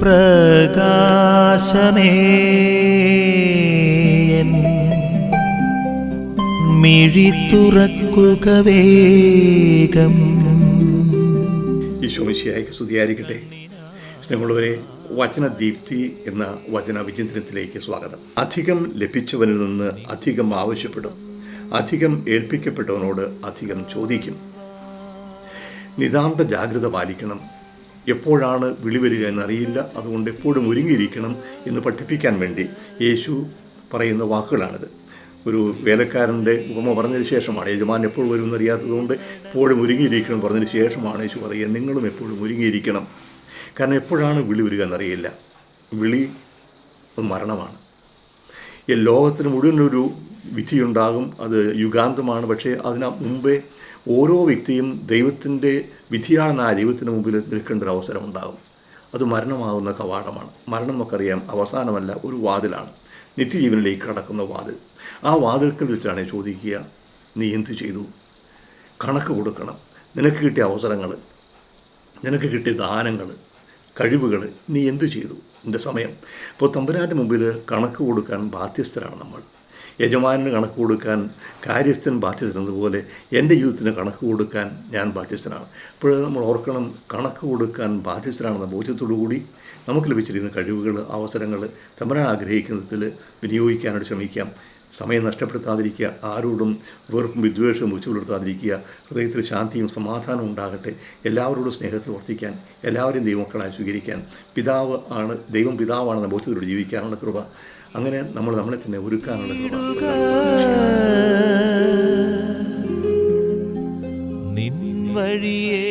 പ്രകാശമേ. മിഴിത്തുറക്കുകവേഗം മിഴി തുറക്കുക വേഗം. ഈശോമിശിയായിക്ക് സ്തുതിയായിരിക്കട്ടെ. സ്നേഹമുള്ളവരെ വചനദീപ്തി എന്ന വചന വിചിന്തനത്തിലേക്ക് സ്വാഗതം. അധികം ലഭിച്ചവനിൽ നിന്ന് അധികം ആവശ്യപ്പെടും. അധികം ഏൽപ്പിക്കപ്പെട്ടവനോട് അധികം ചോദിക്കും. നിതാന്ത ജാഗ്രത പാലിക്കണം. എപ്പോഴാണ് വിളി വരിക എന്നറിയില്ല. അതുകൊണ്ട് എപ്പോഴും ഒരുങ്ങിയിരിക്കണം എന്ന് പഠിപ്പിക്കാൻ വേണ്ടി യേശു പറയുന്ന വാക്കുകളാണിത്. ഒരു വേലക്കാരന്റെ ഉപമ പറഞ്ഞതിന് ശേഷമാണ് യജമാൻ എപ്പോൾ വരും എന്നറിയാത്തതുകൊണ്ട് എപ്പോഴും ഒരുങ്ങിയിരിക്കണം പറഞ്ഞതിന് ശേഷമാണ് യേശു പറയുക നിങ്ങളും എപ്പോഴും ഒരുങ്ങിയിരിക്കണം. കാരണം എപ്പോഴാണ് വിളി വരിക എന്നറിയില്ല. വിളി മരണമാണ്. ഈ ലോകത്തിന് മുഴുവനൊരു വിധിയുണ്ടാകും അത് യുഗാന്തമാണ്. പക്ഷേ അതിന് മുമ്പേ ഓരോ വ്യക്തിയും ദൈവത്തിന്റെ വിധിയാളനായ ദൈവത്തിന് മുമ്പിൽ നിൽക്കേണ്ട ഒരു അവസരം ഉണ്ടാകും അത് മരണമാകുന്ന കവാടമാണ്. മരണം നമുക്കറിയാം അവസാനമല്ല ഒരു വാതിലാണ്. നിത്യജീവനിലേക്ക് കടക്കുന്ന വാതിൽ. ആ വാതിൽക്കൽ വെച്ചാണ് ചോദിക്കുക നീ എന്ത് ചെയ്തു? കണക്ക് കൊടുക്കണം. നിനക്ക് കിട്ടിയ അവസരങ്ങൾ നിനക്ക് കിട്ടിയ ദാനങ്ങൾ കഴിവുകൾ നീ എന്തു ചെയ്തു നിന്റെ സമയം. ഇപ്പോൾ തമ്പുരാന്റെ മുമ്പിൽ കണക്ക് കൊടുക്കാൻ ബാധ്യസ്ഥരാണ് നമ്മൾ. യജമാനന് കണക്ക് കൊടുക്കാൻ കാര്യസ്ഥൻ ബാധ്യസ്ഥനെന്നതുപോലെ എന്റെ ജീവിതത്തിന് കണക്ക് കൊടുക്കാൻ ഞാൻ ബാധ്യസ്ഥനാണ്. അപ്പോൾ നമ്മൾ ഓർക്കണം കണക്ക് കൊടുക്കാൻ ബാധ്യസ്ഥനാണെന്ന ബോധ്യത്തോടു കൂടി നമുക്ക് ലഭിച്ചിരിക്കുന്ന കഴിവുകൾ അവസരങ്ങൾ തമ്പുരാൻ ആഗ്രഹിക്കുന്നതിൽ വിനിയോഗിക്കാനായിട്ട് ശ്രമിക്കാം. സമയം നഷ്ടപ്പെടുത്താതിരിക്കുക ആരോടും വെറുപ്പും വിദ്വേഷവും വെച്ചു പുലർത്താതിരിക്കുക ഹൃദയത്തിൽ ശാന്തിയും സമാധാനവും ഉണ്ടാകട്ടെ എല്ലാവരോടും സ്നേഹത്തിൽ വർത്തിക്കാൻ എല്ലാവരെയും ദൈവമക്കളായി സ്വീകരിക്കാൻ പിതാവ് ആണ് ദൈവം പിതാവാണെന്ന ബോധ്യത്തോട് ജീവിക്കാനുള്ള കൃപ അങ്ങനെ നമ്മൾ നമ്മളെ തന്നെ ഒരുക്കാനുള്ള നിൻ വഴിയേ